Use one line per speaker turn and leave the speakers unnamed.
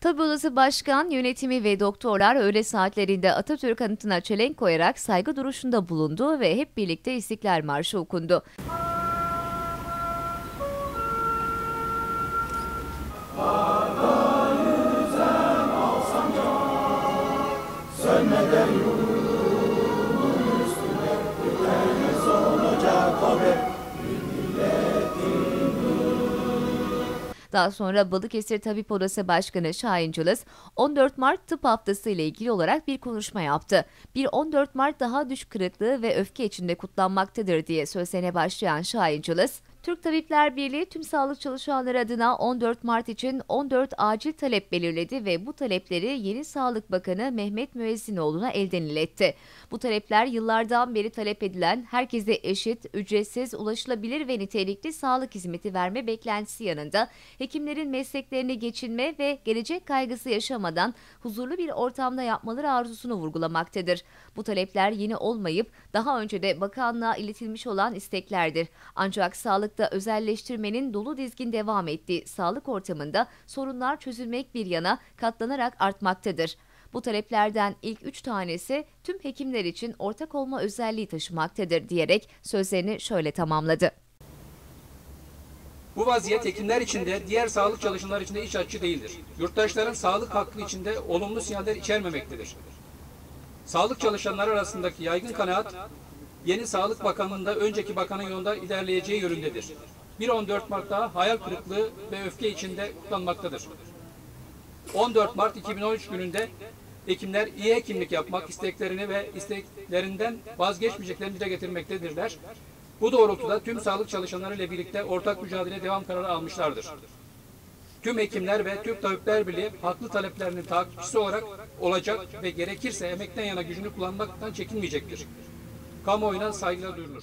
Tabip Odası Başkan, yönetimi ve doktorlar öğle saatlerinde Atatürk anıtına çelenk koyarak saygı duruşunda bulundu ve hep birlikte İstiklal Marşı okundu. Daha sonra Balıkesir Tabip Odası Başkanı Şahin Cılız, 14 Mart Tıp Haftası ile ilgili olarak bir konuşma yaptı. Bir 14 Mart daha düş kırıklığı ve öfke içinde kutlanmaktadır diye sözlerine başlayan Şahin Cılız, Türk Tabipler Birliği tüm sağlık çalışanları adına 14 Mart için 14 acil talep belirledi ve bu talepleri yeni Sağlık Bakanı Mehmet Müezzinoğlu'na elden iletti. Bu talepler yıllardan beri talep edilen herkese eşit, ücretsiz, ulaşılabilir ve nitelikli sağlık hizmeti verme beklentisi yanında hekimlerin mesleklerini geçinme ve gelecek kaygısı yaşamadan huzurlu bir ortamda yapmaları arzusunu vurgulamaktadır. Bu talepler yeni olmayıp daha önce de bakanlığa iletilmiş olan isteklerdir. Ancak sağlıkta özelleştirmenin dolu dizgin devam ettiği sağlık ortamında sorunlar çözülmek bir yana katlanarak artmaktadır. Bu taleplerden ilk üç tanesi tüm hekimler için ortak olma özelliği taşımaktadır diyerek sözlerini şöyle tamamladı.
Bu vaziyet hekimler için de diğer sağlık çalışanları için de iç açıcı değildir. Yurttaşların sağlık hakkı içinde olumlu sinyaller içermemektedir. Sağlık çalışanları arasındaki yaygın kanaat yeni Sağlık Bakanlığı'nda önceki bakanın yolunda ilerleyeceği yönündedir. 1-14 Mart'ta hayal kırıklığı ve öfke içinde kutlanmaktadır. 14 Mart 2013 gününde hekimler iyi hekimlik yapmak isteklerini ve isteklerinden vazgeçmeyeceklerini dile getirmektedirler. Bu doğrultuda tüm sağlık çalışanları ile birlikte ortak mücadele devam kararı almışlardır. Tüm hekimler ve Türk Tabipler Birliği haklı taleplerinin takipçisi olarak olacak ve gerekirse emekten yana gücünü kullanmaktan çekinmeyecektir. Kamuoyuna saygılar duyurulur.